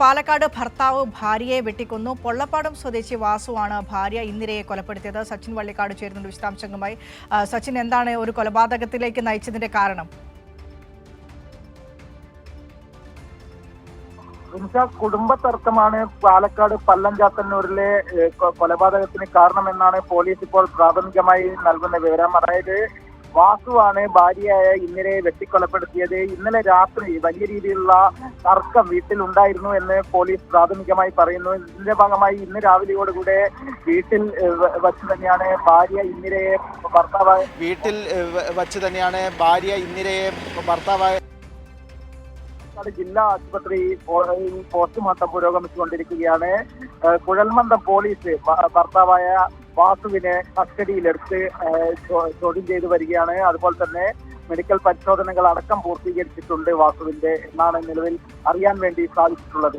പാലക്കാട് ഭർത്താവ് ഭാര്യയെ വെട്ടിക്കൊന്നു. പൊള്ളപ്പാടം സ്വദേശി വാസുവാണ് ഭാര്യ ഇന്ദിരയെ കൊലപ്പെടുത്തിയത്. സച്ചിൻ വള്ളിക്കാട് ചേരുന്നുണ്ട് വിശദാംശങ്ങളുമായി. സച്ചിൻ എന്താണ് ഒരു കൊലപാതകത്തിലേക്ക് നയിച്ചതിന്റെ കാരണം? കുടുംബ തർക്കമാണ് പാലക്കാട് പല്ലഞ്ചാത്തന്നൂരിലെ കൊലപാതകത്തിന് കാരണമെന്നാണ് പോലീസ് ഇപ്പോൾ പ്രാഥമികമായി നൽകുന്ന വിവരം. അതായത് വാസുവാണ് ഭാര്യയായ ഇന്ദിരയെ വെട്ടിക്കൊലപ്പെടുത്തിയത്. ഇന്നലെ രാത്രി വലിയ രീതിയിലുള്ള തർക്കം വീട്ടിൽ ഉണ്ടായിരുന്നു എന്ന് പോലീസ് പ്രാഥമികമായി പറയുന്നു. ഇതിന്റെ ഭാഗമായി ഇന്ന് രാവിലെയോടുകൂടെ വീട്ടിൽ വച്ച് തന്നെയാണ് ഭാര്യ ഇന്ദിരയെ ഭർത്താവായ വീട്ടിൽ വച്ച് തന്നെയാണ് ഭാര്യ ഇന്ദിരയെ ഭർത്താവായ പാലക്കാട് ജില്ലാ ആശുപത്രി പോസ്റ്റ്മോർട്ടം പുരോഗമിച്ചുകൊണ്ടിരിക്കുകയാണ്. കുഴൽമന്ദം പോലീസ് ഭർത്താവായ വാസുവിനെ കസ്റ്റഡിയിലെടുത്ത് ചോദ്യം ചെയ്തു വരികയാണ്. അതുപോലെ തന്നെ മെഡിക്കൽ പരിശോധനകൾ അടക്കം പൂർത്തീകരിച്ചിട്ടുണ്ട് വാസുവിന്റെ എന്നാണ് നിലവിൽ അറിയാൻ വേണ്ടി സാധിച്ചിട്ടുള്ളത്.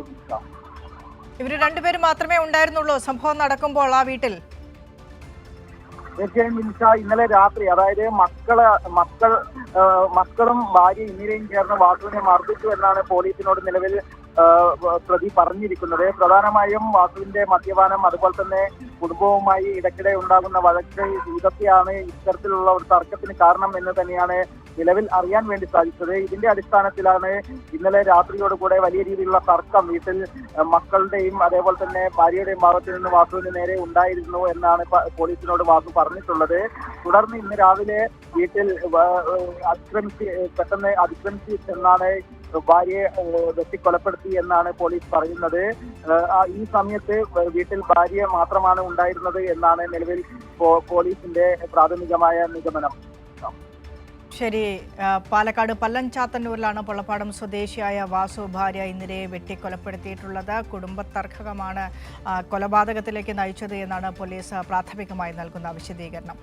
ഇവർ രണ്ടുപേരും മാത്രമേ ഉണ്ടായിരുന്നുള്ളൂ സംഭവം നടക്കുമ്പോൾ ആ വീട്ടിൽ. തീർച്ചയായും മിനിഷ ഇന്നലെ രാത്രി അതായത് മക്കൾ മക്കൾ മക്കളും ഭാര്യ ഇന്ദിരയും ചേർന്ന് വാസുവിനെ മർദ്ദിച്ചു എന്നാണ് പോലീസിനോട് നിലവിൽ പ്രതി പറഞ്ഞിരിക്കുന്നത്. പ്രധാനമായും വാസുവിന്റെ മദ്യപാനം അതുപോലെ തന്നെ കുടുംബവുമായി ഇടയ്ക്കിടെ ഉണ്ടാകുന്ന വഴക്ക് ഇതൊക്കെയാണ് ഇത്തരത്തിലുള്ള ഒരു തർക്കത്തിന് കാരണം എന്ന് തന്നെയാണ് നിലവിൽ അറിയാൻ വേണ്ടി സാധിച്ചത്. ഇതിന്റെ അടിസ്ഥാനത്തിലാണ് ഇന്നലെ രാത്രിയോടുകൂടെ വലിയ രീതിയിലുള്ള തർക്കം വീട്ടിൽ മക്കളുടെയും അതേപോലെ തന്നെ ഭാര്യയുടെയും ഭാഗത്തിൽ നിന്ന് വാസുവിന് നേരെ ഉണ്ടായിരുന്നു എന്നാണ് പോലീസിനോട് വാസു പറഞ്ഞിട്ടുള്ളത്. തുടർന്ന് ഇന്ന് രാവിലെ വീട്ടിൽ അതിക്രമിച്ച് പെട്ടെന്ന് അതിക്രമിച്ച് എന്നാണ് ഭാര്യയെ വെട്ടിക്കൊലപ്പെടുത്തി എന്നാണ് പോലീസ് പറയുന്നത്. ഈ സമയത്ത് വീട്ടിൽ ഭാര്യ മാത്രമാണ് ഉണ്ടായിരുന്നത് എന്നാണ് നിലവിൽ പോലീസിന്റെ പ്രാഥമികമായ നിഗമനം. ശരി. പാലക്കാട് പല്ലഞ്ചാത്തന്നൂരിലാണ് പൊള്ളപ്പാടം സ്വദേശിയായ വാസു ഭാര്യ ഇന്ദിരയെ വെട്ടിക്കൊലപ്പെടുത്തിയിട്ടുള്ളത്. കുടുംബ തർക്കകമാണ് കൊലപാതകത്തിലേക്ക് നയിച്ചത് എന്നാണ് പോലീസ് പ്രാഥമികമായി നൽകുന്ന വിശദീകരണം.